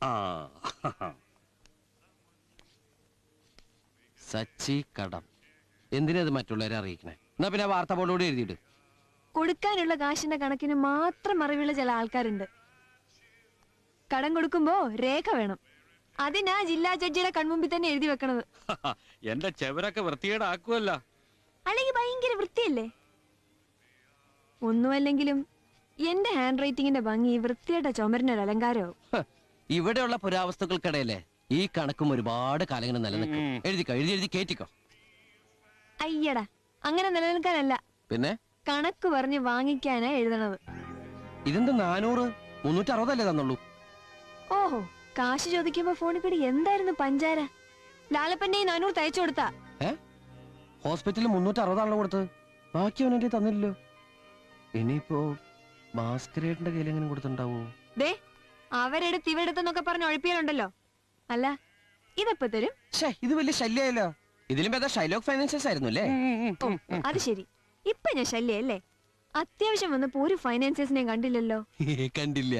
ആ. സച്ചി കടം. എന്തിനാ ഇത് മറ്റുള്ളവരെ അറിയിക്കണേ? എന്നാ പിന്നെ ആ വാർത്താ ബോർഡോട് എഴുതിയിട്ട്. കൊടുക്കാനുള്ള കാശിന്റെ കണക്കിന് മാത്രം അറിവുള്ള ചില ആൾക്കാരുണ്ട്. കടം കൊടുക്കുമ്പോ രേഖ വേണം. അതിനാ ജില്ലാ ജഡ്ജിയുടെ കൺമുമ്പിൽ തന്നെ എഴുതി വെക്കണത്. എന്റെ ചെവരൊക്കെ വൃത്തികേടാക്കുമല്ല അല്ലെങ്കിൽ ഭയങ്കര വൃത്തിയല്ലേ? ഒന്നുമല്ലെങ്കിലും എന്റെ ഹാൻഡ് റൈറ്റിംഗിന്റെ ഭംഗി വൃത്തിയുടെ ചുമരിനൊരു അലങ്കാരവും ഹ, ഇവിടെയുള്ള പുരാവസ്തുക്കൾക്കിടയിലെ ഈ കണക്കും ഒരുപാട് കാലങ്ങൾ നിലനിൽക്കും. എഴുതി എഴുതിക്കോ എഴുതി എഴുതി കേറ്റിക്കോ. അയ്യടാ അങ്ങനെ നിലനിൽക്കാനല്ല. പിന്നെ? കണക്ക് പറഞ്ഞ് വാങ്ങിക്കാനാ എഴുതണത്. ഇതെന്ത് നാനൂറ് മുന്നൂറ്റി അറുപതല്ലേ തന്നുള്ളൂ? ഓഹോ കാശ് ചോദിക്കുമ്പോ ഫോണിൽ കൂടി എന്തായിരുന്നു പഞ്ചാര? ലാലപ്പന്റെ ഈ നാനൂറ് തയ്ച്ചു കൊടുത്താ. ഹോസ്പിറ്റലിൽ മുന്നൂറ്റി അറുപതാണല്ലോ കൊടുത്തത്. ബാക്കി അവനെ തന്നില്ലല്ലോ. ഇനിയിപ്പോ ഭാസ്കരേട്ടന്റെ കയ്യിൽ എങ്ങനെ കൊടുത്തിട്ടുണ്ടാവോ? ദേ അവരെടുത്ത് ഇവരെടുത്തെന്നൊക്കെ പറഞ്ഞ് ഒഴിപ്പിയാലുണ്ടല്ലോ. അല്ല ഇതെപ്പോ തരും? ഇത് വലിയ ശല്യമായല്ലോ. ഇതിലും ഭേദം ഷൈലോക്ക് ഫൈനാൻഷ്യൽസ് ആയിരുന്നു അല്ലേ ഓ അത് ശരി. ഇപ്പൊ ഞാൻ ശല്യല്ലേ? അത്യാവശ്യം വന്നപ്പോ ഒരു ഫൈനാൻസിയേഴ്സിനെയും കണ്ടില്ലല്ലോ. കണ്ടില്ല.